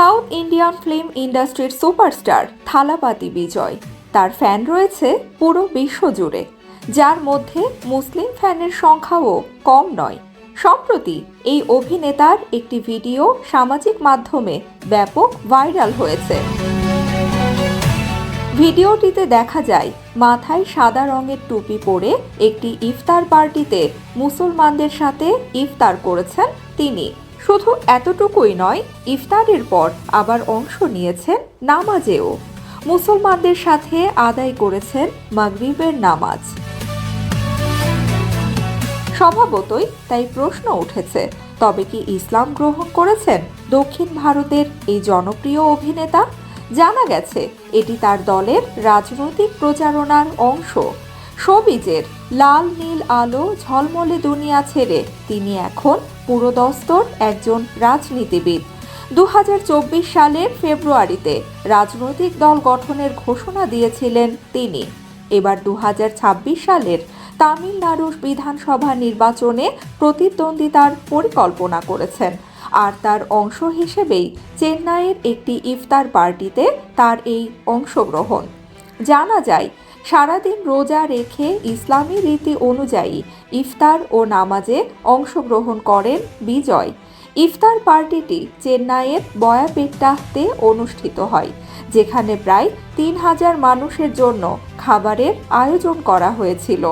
South Indian film ইন্ডাস্ট্রির superstar Thalapathy Vijay. তার fan রয়েছে পুরো বিশ্ব জুড়ে, যার মধ্যে মুসলিম ফ্যানের সংখ্যাও কম নয়। সম্প্রতি এই অভিনেতার একটি ভিডিও সামাজিক মাধ্যমে ব্যাপক ভাইরাল হয়েছে। ভিডিওটিতে দেখা যায়, মাথায় সাদা রঙের টুপি পরে একটি ইফতার পার্টিতে মুসলমানদের সাথে ইফতার করেছেন তিনি। শুধু এতটুকুই নয়, ইফতারের পর আবার অংশ নিয়েছেন নামাজেও। মুসলমানদের সাথে আদায় করেছেন মাগরিবের নামাজ। স্বভাবতই তাই প্রশ্ন উঠেছে, তবে কি ইসলাম গ্রহণ করেছেন দক্ষিণ ভারতের এই জনপ্রিয় অভিনেতা? জানা গেছে, এটি তার দলের রাজনৈতিক প্রচারণার অংশ। সবিজের লাল, নীল, আলো, ঝলমলে দুনিয়া ছেড়ে তিনি এখন পুরোদস্তর একজন রাজনীতিবিদ। দু সালের ফেব্রুয়ারিতে রাজনৈতিক দল গঠনের ঘোষণা দিয়েছিলেন তিনি। এবার দু হাজার ছাব্বিশ সালের তামিলনাড়ুর বিধানসভা নির্বাচনে প্রতিদ্বন্দ্বিতার পরিকল্পনা করেছেন। আর তার অংশ হিসেবেই চেন্নাইয়ের একটি ইফতার পার্টিতে তার এই অংশগ্রহণ। জানা যায় সারাদিন রোজা রেখে ইসলামী রীতি অনুযায়ী ইফতার ও নামাজে অংশগ্রহণ করেন বিজয়। ইফতার পার্টিটি চেন্নাইয়ের বয়াপেট্টাতে অনুষ্ঠিত হয়, যেখানে প্রায় তিন হাজার মানুষের জন্য খাবারের আয়োজন করা হয়েছিল।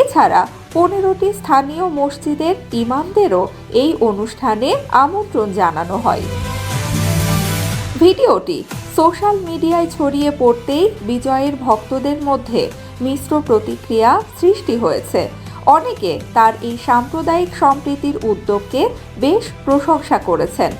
এছাড়া পনেরোটি স্থানীয় মসজিদের ইমামদেরও এই অনুষ্ঠানে আমন্ত্রণ জানানো হয়। ভিডিওটি সোশ্যাল মিডিয়ায় ছড়িয়ে পড়তেই বিজয়ের ভক্তদের মধ্যে মিশ্র প্রতিক্রিয়া সৃষ্টি হয়েছে। অনেকে তার এই সাম্প্রদায়িক সম্প্রীতির উদ্যোগকে বেশ প্রশংসা করেছেন।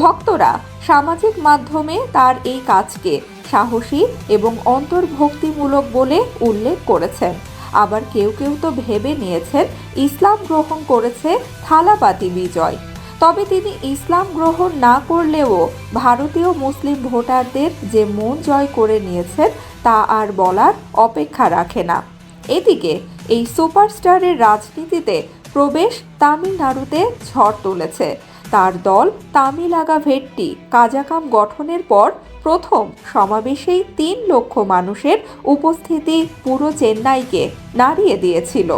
ভক্তরা সামাজিক মাধ্যমে তার এই কাজকে সাহসী এবং অন্তর্ভক্তিমূলক বলে উল্লেখ করেছেন। আবার কেউ কেউ তো ভেবে নিয়েছেন, ইসলাম গ্রহণ করেছে থালাপাতি বিজয়। তবে তিনি ইসলাম গ্রহণ না করলেও ভারতীয় মুসলিম ভোটারদের যে মন জয় করে নিয়েছেন তা আর বলার অপেক্ষা রাখে না। এদিকে এই সুপারস্টারের রাজনীতিতে প্রবেশ তামিলনাড়ুতে ঝড় তুলেছে। তার দল তামিলাগা ভেট্টি কাজাকাম গঠনের পর প্রথম সমাবেশেই তিন লক্ষ মানুষের উপস্থিতি পুরো চেন্নাইকে নাড়িয়ে দিয়েছিল।